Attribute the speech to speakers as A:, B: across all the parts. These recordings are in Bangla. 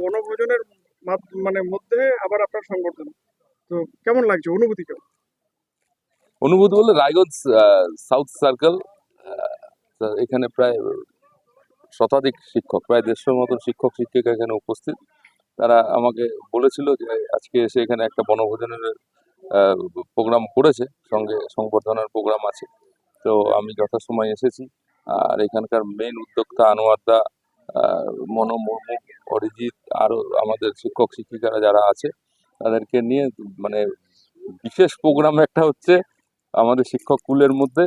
A: বনভোজনের মানে মধ্যে আবার আপনার সংগঠন তো কেমন লাগছে অনুভূতি কেমন?
B: অনুভূতি বলতে রায়গঞ্জ সাউথ সার্কেল এখানে প্রায় শতাধিক শিক্ষক, প্রায় দেড়শোর মতন শিক্ষক, শিক্ষিকা এখানে উপস্থিত। তারা আমাকে বলেছিল যে আজকে এসে এখানে একটা বনভোজনের প্রোগ্রাম করেছে, সঙ্গে সংবর্ধনার প্রোগ্রাম আছে। তো আমি যথাসময় এসেছি। আর এখানকার মেন উদ্যোক্তা আনোয়ারদা মনো মুর্মু, অরিজিৎ আরও আমাদের শিক্ষক শিক্ষিকারা যারা আছে তাদেরকে নিয়ে মানে বিশেষ প্রোগ্রাম একটা হচ্ছে আমাদের শিক্ষক কুলের মধ্যে।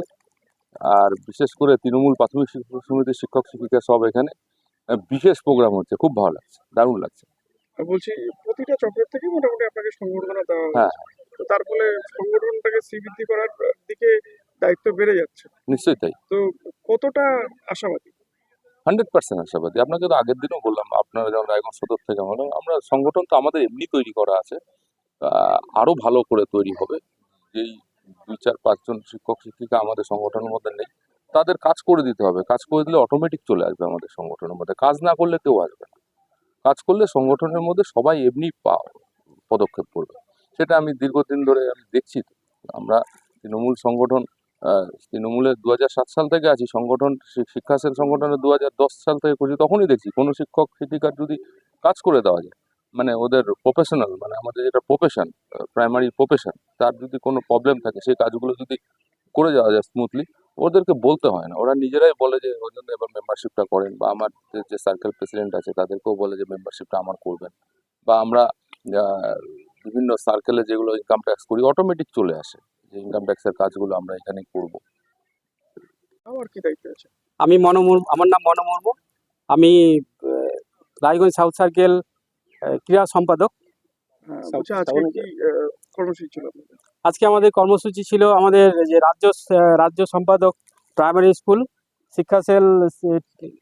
B: আর বিশেষ করে তৃণমূল প্রাথমিক শিক্ষক সমিতির শিক্ষক শিক্ষিকা সব এখানে। বিশেষ প্রোগ্রাম হচ্ছে। খুব ভালো লাগছে। দারুণ লাগছে।
A: বলছি প্রতিটা চক্রের থেকে মোটামুটি আপনাকে সংবর্ধনা দেওয়া
B: হ্যাঁ।
A: তার ফলে সংগঠনটাকে শ্রীবৃদ্ধি করার দিকে দায়িত্ব বেড়ে যাচ্ছে।
B: নিশ্চয়ই তাই।
A: তো কতটা আশাবাদী?
B: হান্ড্রেড পার্সেন্ট আশাবাদী। আপনাকে তো আগের দিনও বললাম আপনারা যেমন রায়গঞ্জ সদর থেকে বললাম আমরা সংগঠন তো আমাদের এমনি তৈরি করা আছে। আহ, আরও ভালো করে তৈরি হবে। যেই দুই চার পাঁচজন শিক্ষক শিক্ষিকা আমাদের সংগঠনের মধ্যে নেই তাদের কাজ করে দিতে হবে। কাজ করে দিলে অটোমেটিক চলে আসবে আমাদের সংগঠনের মধ্যে। কাজ না করলে কেউ আসবে না। কাজ করলে সংগঠনের মধ্যে সবাই এমনি পদক্ষেপ করবে। সেটা আমি দীর্ঘদিন ধরে আমি দেখছি। আমরা তৃণমূল সংগঠন তৃণমূলের দু সাল থেকে আছি, সংগঠন শিক্ষা সেল সংগঠনে দু সাল থেকে করছি তখনই দেখছি কোনো শিক্ষক, শিক্ষিকার যদি কাজ করে দেওয়া যায় মানে ওদের প্রফেশনাল মানে আমাদের যেটা প্রফেশন প্রাইমারি প্রফেশন তার যদি কোনো প্রবলেম থাকে, সেই কাজগুলো যদি করে যাওয়া যায় স্মুথলি ওদেরকে বলতে হয় না। ওরা নিজেরাই বলে যে, ওই জন্য এবার মেম্বারশিপটা করেন। বা আমার যে সার্কেল প্রেসিডেন্ট আছে, তাদেরকেও বলে যে মেম্বারশিপটা আমার করবেন। বা আমরা বিভিন্ন সার্কেলে যেগুলো ইনকাম ট্যাক্স করি অটোমেটিক চলে আসে। যে ইনকাম ট্যাক্সের কাজগুলো আমরা এখানে করব।
A: আমার কি দায়িত্ব আছে?
C: আমি মনোমুর আমার নাম মনো আমি রায়গঞ্জ সাউথ সার্কেল ক্রীড়া সম্পাদক।
A: হ্যাঁ, আজকে
C: আমাদের কর্মসূচি ছিল আমাদের যে রাজ্য রাজ্য সম্পাদক প্রাইমারি স্কুল শিক্ষা সেল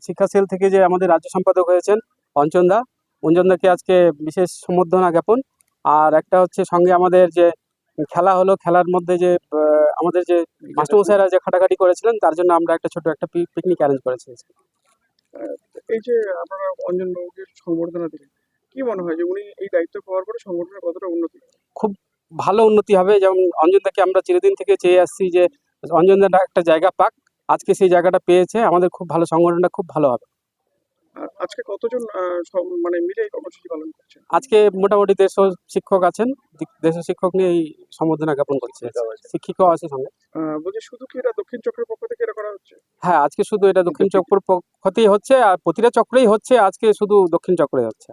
C: শিক্ষা সেল থেকে যে আমাদের রাজ্য সম্পাদক হয়েছেন অঞ্চনদা অঞ্জনদাকে আজকে বিশেষ সম্বর্ধনা জ্ঞাপন। আর একটা হচ্ছে সঙ্গে আমাদের যে খেলা হলো খেলার মধ্যে যে আমাদের যে মাস্টারমশাইরা যে খাটাখাটি করেছিলেন তার জন্য আমরা একটা ছোট একটা পিকনিক অ্যারেঞ্জ করেছি
A: এই যে আপনারা অঞ্জন বাবুকে সংবর্ধনা দিলেন কি মনে হয় যে উনি এই দায়িত্ব পাওয়ার পরে সংগঠনের কতটা উন্নতি খুব
C: ভালো উন্নতি হবে। যেমন অঞ্জনদাকে আমরা চিরদিন থেকে চেয়ে আসছি যে অঞ্জনদা একটা জায়গা পাক আজকে সেই জায়গাটা পেয়েছে আমাদের খুব ভালো সংগঠনটা খুব ভালো হবে।
A: আজকে কতজন মানে মিলে এই কর্মসূচি পালন করছেন?
C: আজকে মোটামুটি দেড়শো শিক্ষক আছেন দেড়শো শিক্ষক নিয়ে এই সম্বর্ধনা জ্ঞাপন করছে। শিক্ষিকাও আছে সঙ্গে।
A: বলছি শুধু কি এটা দক্ষিণ চক্রের পক্ষ থেকে এটা করা হচ্ছে?
C: হ্যাঁ আজকে শুধু এটা দক্ষিণ চক্র পক্ষতেই হচ্ছে আর প্রতিটা চক্রেই হচ্ছে আজকে শুধু দক্ষিণ চক্রে হচ্ছে।